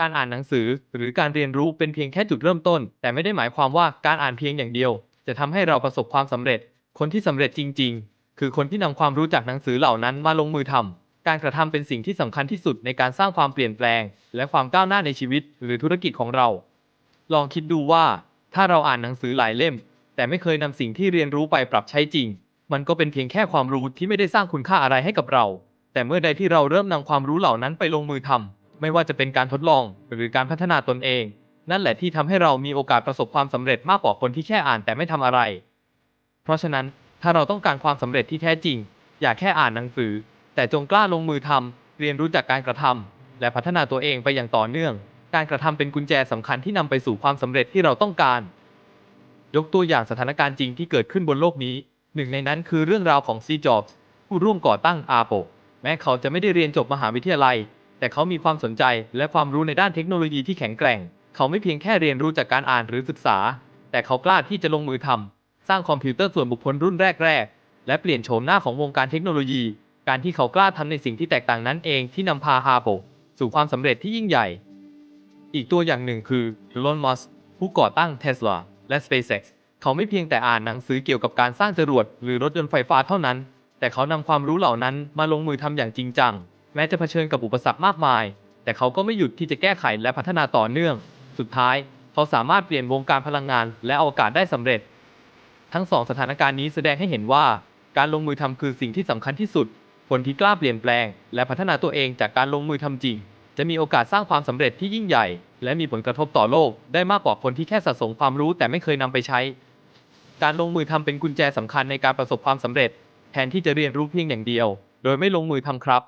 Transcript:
การอ่านหนังสือหรือการเรียนรู้เป็นเพียงแค่จุดเริ่มต้น แต่ไม่ได้หมายความว่าการอ่านเพียงอย่างเดียว จะทำให้เราประสบความสำเร็จ คนที่สำเร็จจริง ๆ คือคนที่นำความรู้จากหนังสือเหล่านั้นมาลงมือทำการกระทำเป็นสิ่งที่สำคัญที่สุดในการสร้างความเปลี่ยนแปลง และความก้าวหน้าในชีวิต หรือธุรกิจของเรา ลองคิดดูว่า ถ้าเราอ่านหนังสือหลายเล่ม แต่ไม่เคยนำสิ่งที่เรียนรู้ไปปรับใช้จริง มันก็เป็นเพียงแค่ความรู้ที่ไม่ได้สร้างคุณค่าอะไรให้กับเรา แต่เมื่อใดที่เราเริ่มนำความรู้เหล่านั้นไปลงมือทำ ไม่ว่าจะเป็นการทดลองหรือการพัฒนาตนเอง นั่นแหละที่ทำให้เรามีโอกาสประสบความสำเร็จมากกว่าคนที่แค่อ่านแต่ไม่ทำอะไร เพราะฉะนั้นถ้าเราต้องการความสำเร็จที่แท้จริง อย่าแค่อ่านหนังสือ แต่จงกล้าลงมือทำเรียนรู้จากการกระทำและพัฒนาตัวเองไปอย่างต่อเนื่อง การกระทำเป็นกุญแจสำคัญที่นำไปสู่ความสำเร็จที่เราต้องการ ยกตัวอย่างสถานการณ์จริงที่เกิดขึ้นบนโลกนี้ หนึ่งในนั้นคือเรื่องราวของซีจ็อบส์ผู้ร่วมก่อตั้ง Apple แม้เขาจะไม่ได้เรียนจบมหาวิทยาลัย แต่เขามีความสนใจและความรู้ในด้านเทคโนโลยีที่แข็งแกร่ง เขาไม่เพียงแค่เรียนรู้จากการอ่านหรือศึกษา แต่เขากล้าที่จะลงมือทำสร้างคอมพิวเตอร์ส่วนบุคคลรุ่นแรก ๆ และเปลี่ยนโฉมหน้าของวงการเทคโนโลยี การที่เขากล้าทำในสิ่งที่แตกต่างนั้นเองที่นำพา Apple สู่ความสำเร็จที่ยิ่งใหญ่ อีกตัวอย่างหนึ่งคือ Elon Musk ผู้ก่อตั้ง Tesla และ SpaceX เขาไม่เพียงแต่อ่านหนังสือเกี่ยวกับการสร้างจรวดหรือรถยนต์ไฟฟ้าเท่านั้น แต่เขานำความรู้เหล่านั้นมาลงมือทำอย่างจริงจัง แม้จะเผชิญกับอุปสรรคมากมาย แต่เขาก็ไม่หยุดที่จะแก้ไขและพัฒนาต่อเนื่อง สุดท้าย เขาสามารถเปลี่ยนวงการพลังงานและอวกาศได้สำเร็จ ทั้งสองสถานการณ์นี้แสดงให้เห็นว่า การลงมือทำคือสิ่งที่สำคัญที่สุด คนที่กล้าเปลี่ยนแปลง และพัฒนาตัวเองจากการลงมือทำจริง จะมีโอกาสสร้างความสำเร็จที่ยิ่งใหญ่ และมีผลกระทบต่อโลก ได้มากกว่าคนที่แค่สะสมความรู้แต่ไม่เคยนำไปใช้ การลงมือทำเป็นกุญแจสำคัญในการประสบความสำเร็จ แทนที่จะเรียนรู้เพียงอย่างเดียว โดยไม่ลงมือทำครับ